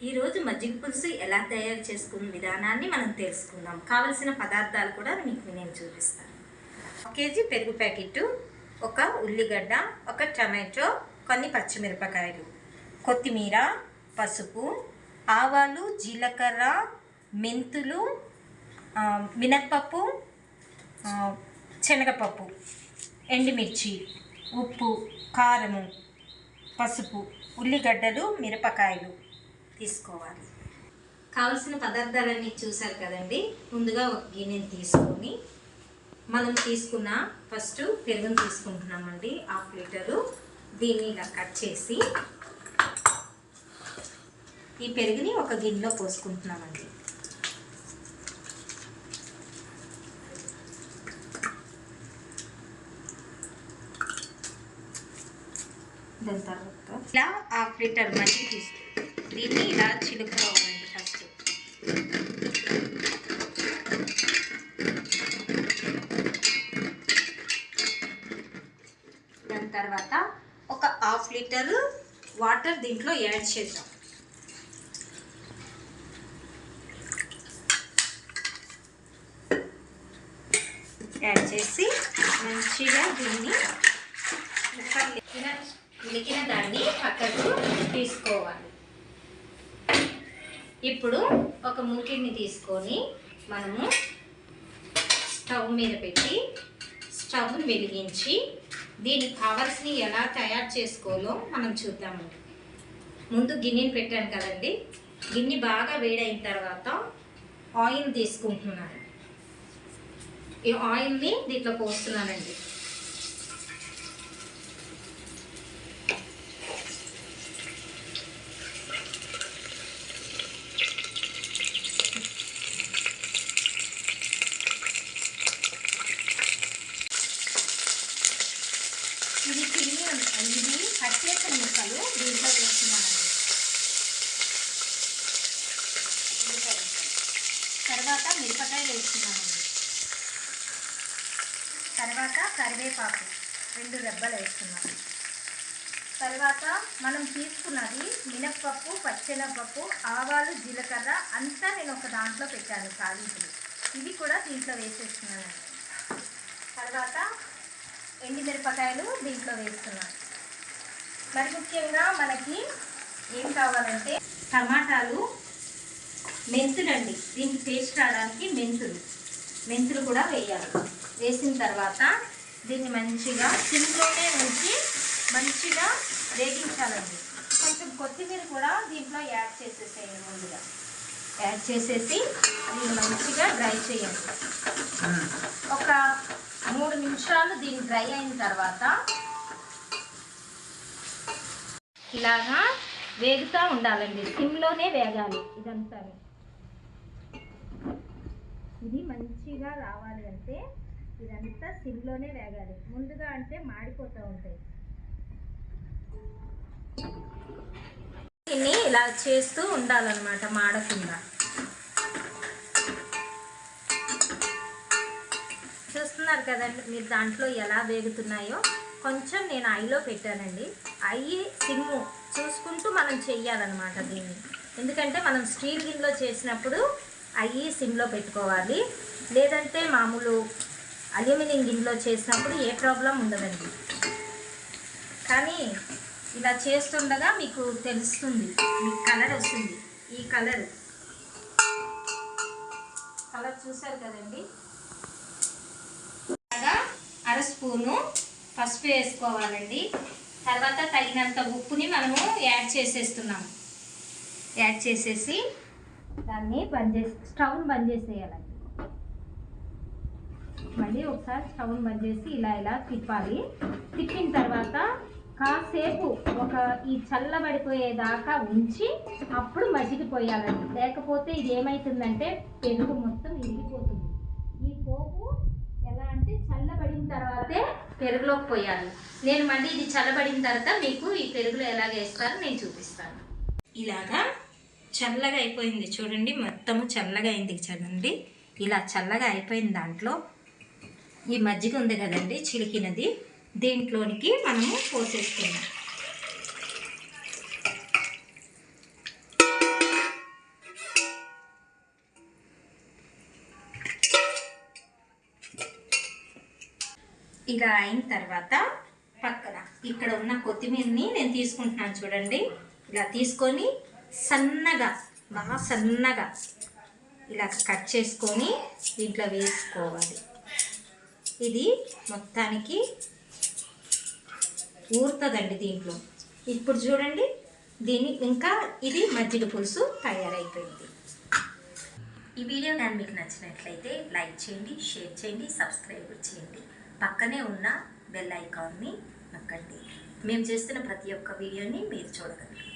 ఈరోజు మజ్జిగ పులుసు ఎలా తయారు చేసుకున్న విధానాన్ని మనం తెలుసుకుందాం. కావలసిన పదార్థాలు కూడా మీకు నేను చూపిస్తాను. ఒక కేజీ పెరుగు ప్యాకెట్ ఒక ఉల్లిగడ్డ ఒక టమాటో కొన్ని పచ్చిమిరపకాయలు కొత్తిమీర పసుపు ఆవాలు జీలకర్ర మెంతులు మినప్పప్పు శనగపప్పు ఎండుమిర్చి ఉప్పు కారము పసుపు ఉల్లిగడ్డలు మిరపకాయలు తీసుకోవాలి. కావలసిన పదార్థాలన్నీ చూసారు కదండి. ముందుగా ఒక గిన్నెని తీసుకొని మనం తీసుకున్న ఫస్ట్ పెరుగుని తీసుకుంటున్నామండి. Half litre. దీన్ని ఇలా కట్ చేసి ఈ పెరుగుని ఒక గిన్నెలో పోసుకుంటున్నామండి. దాని తర్వాత ఇలా హాఫ్ లీటర్ మజ్జిగ తీసు దీన్ని ఇలా చిలుకోవాలండి ఫస్ట్ దాని తర్వాత ఒక హాఫ్ లీటర్ వాటర్ దీంట్లో యాడ్ చేద్దాం. యాడ్ చేసి మంచిగా దీన్ని ఉడికిన దాన్ని పక్కకు తీసుకోవాలి. ఇప్పుడు ఒక మూకిడిని తీసుకొని మనము స్టవ్ మీద పెట్టి స్టవ్ని వెలిగించి దీని కవర్స్ని ఎలా తయారు చేసుకోవాలో మనం చూద్దామండి ముందు గిన్నెని పెట్టాను కదండి. గిన్నె బాగా వేడైన తర్వాత ఆయిల్ తీసుకుంటున్నాను. ఈ ఆయిల్ని దీంట్లో పోస్తున్నానండి ఇది తిని ఇది కట్ ఉల్లిపాయలు దీంట్లో వేస్తున్నానండి. ఉల్లిపాయ తర్వాత మిరపకాయలు వేస్తున్నానండి. తర్వాత కరివేపాకు రెండు రెబ్బలు వేస్తున్నాను. తర్వాత మనం తీసుకున్నది మినప్పప్పు పచ్చెనపప్పు ఆవాలు జీలకర్ర అంతా నేను ఒక దాంట్లో పెట్టాను తాలింపులు. ఇవి కూడా దీంట్లో వేసేస్తున్నానండి. తర్వాత ఎండిమిరపకాయలు దీంట్లో వేస్తున్నాను. మరి ముఖ్యంగా మనకి ఏం కావాలంటే టమాటాలు మెంతులండి. దీనికి టేస్ట్ రావడానికి మెంతులు. మెంతులు కూడా వేయాలి. వేసిన తర్వాత దీన్ని మంచిగా సిమ్లోనే ఉంచి మంచిగా వేగించాలండి. కొంచెం కొత్తిమీర కూడా దీంట్లో యాడ్ చేసేసేయండి ముందుగా. యాడ్ చేసేసి దీన్ని మంచిగా డ్రై చేయండి. ఒక మూడు నిమిషాలు దీన్ని డ్రై అయిన తర్వాత ఇలాగా వేగుతూ ఉండాలండి. సిమ్లోనే వేగాలి. ఇదంతా ఇది మంచిగా రావాలి అంటే ఇదంతా సిమ్లోనే వేగాలి. ముందుగా అంటే మాడిపోతూ ఉంటాయి. దీన్ని ఇలా చేస్తూ ఉండాలన్నమాట మాడకుండా. చూస్తున్నారు కదండి మీరు దాంట్లో ఎలా వేగుతున్నాయో. కొంచెం నేను ఐలో పెట్టానండి. అయ్యి సిమ్ము చూసుకుంటూ మనం చెయ్యాలన్నమాట దీన్ని. ఎందుకంటే మనం స్టీల్ గిన్నెలో చేసినప్పుడు అయ్యి సిమ్లో పెట్టుకోవాలి. లేదంటే మామూలు అల్యూమినియం గిన్నెలో చేసినప్పుడు ఏ ప్రాబ్లం ఉండదండి. కానీ ఇలా చేస్తుండగా మీకు తెలుస్తుంది మీకు కలర్ వస్తుంది. ఈ కలర్. కలర్ చూసారు కదండి? అర స్పూను పసుపు వేసుకోవాలండి. తర్వాత తగినంత ఉప్పుని మనము యాడ్ చేసేస్తున్నాము యాడ్ చేసేసి దాన్ని బంద్ చేసి స్టవ్ని బంద్ చేసేయాలండి మళ్ళీ ఒకసారి స్టవ్ని బంద్ చేసి ఇలా ఇలా తిప్పాలి. తిప్పిన తర్వాత కాసేపు ఒక ఈ చల్లబడిపోయేదాకా ఉంచి అప్పుడు మజ్జిగ పోయాలండి లేకపోతే ఇది ఏమవుతుందంటే పెరుగు మొత్తం ఇరిగిపోతుంది. ఈ పోపు అంటే చల్లబడిన తర్వాతే పెరుగులోకి పోయాలి. నేను మళ్ళీ ఇది చల్లబడిన తర్వాత మీకు ఈ పెరుగులో ఎలాగ వేస్తారో నేను చూపిస్తాను. ఇలాగా చల్లగా అయిపోయింది చూడండి మొత్తము చల్లగా అయింది చూడండి. ఇలా చల్లగా అయిపోయిన దాంట్లో ఈ మజ్జిగ ఉంది కదండి చిలికినది. దీంట్లోనికి మనము పోసేసుకున్నాం ఇలా అయిన తర్వాత పక్కన ఇక్కడ ఉన్న కొత్తిమీరని నేను తీసుకుంటున్నాను చూడండి. ఇలా తీసుకొని సన్నగా బాగా సన్నగా ఇలా కట్ చేసుకొని దీంట్లో వేసుకోవాలి. ఇది మొత్తానికి ఊరుతుందండి దీంట్లో. ఇప్పుడు చూడండి దీని ఇంకా ఇది మజ్జిగ పులుసు తయారైపోయింది. ఈ వీడియో కానీ మీకు నచ్చినట్లయితే లైక్ చేయండి షేర్ చేయండి సబ్స్క్రైబ్ చేయండి. పక్కనే ఉన్న బెల్ ఐకాన్ని నొక్కండి. మేము చేస్తున్న ప్రతి ఒక్క వీడియోని మీరు చూడగలరు.